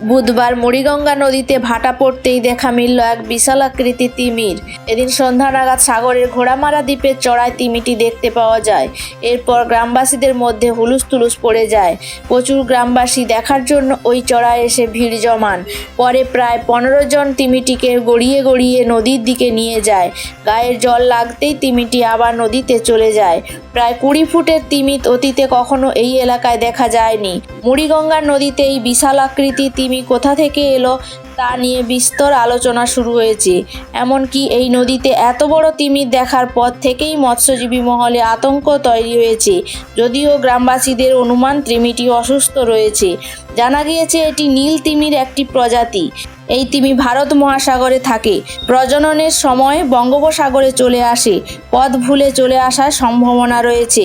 বুধবার মুড়িগঙ্গা নদীতে ভাটা পড়তেই দেখা মিলল এক বিশাল আকৃতি তিমির। এদিন সন্ধ্যা নাগাদ সাগরের ঘোড়ামারা দ্বীপের চড়ায় তিমিটি দেখতে পাওয়া যায়। এরপর গ্রামবাসীদের মধ্যে হুলুস তুলুস পড়ে যায়। প্রচুর গ্রামবাসী দেখার জন্য ওই চড়ায় এসে ভিড় জমান। পরে প্রায় পনেরো জন তিমিটিকে গড়িয়ে গড়িয়ে নদীর দিকে নিয়ে যায়। গায়ের জল লাগতেই তিমিটি আবার নদীতে চলে যায়। প্রায় কুড়ি ফুটের তিমিত অতীতে কখনো এই এলাকায় দেখা যায়নি। মুড়িগঙ্গা নদীতে এই বিশাল আকৃতির তিমি কোথা থেকে এলো তা নিয়ে বিস্তর আলোচনা শুরু হয়েছে। এমনকি এই নদীতে এত বড় তিমির দেখার পর থেকেই মৎস্যজীবী মহলে আতঙ্ক তৈরি হয়েছে। যদিও গ্রামবাসীদের অনুমান তিমিটি অসুস্থ রয়েছে। জানা গিয়েছে এটি নীল তিমির একটি প্রজাতি। এই তিমি ভারত মহাসাগরে থাকে। প্রজননের সময় বঙ্গোপসাগরে চলে আসে। পথ ভুলে চলে আসার সম্ভাবনা রয়েছে।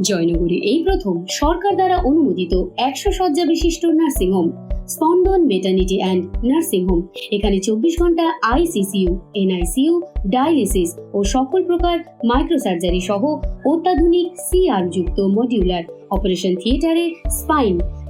জয়নগরে এই প্রথম সরকার দ্বারা অনুমোদিত একশো শয্যা বিশিষ্ট nursing home Spandan maternity and nursing home এখানে চব্বিশ ঘণ্টা আইসিসিউ এনআইসিউ ডায়ালিসিস ও সকল প্রকার মাইক্রোসার্জারি সহ অত্যাধুনিক সিআর যুক্ত modular operation theatre spine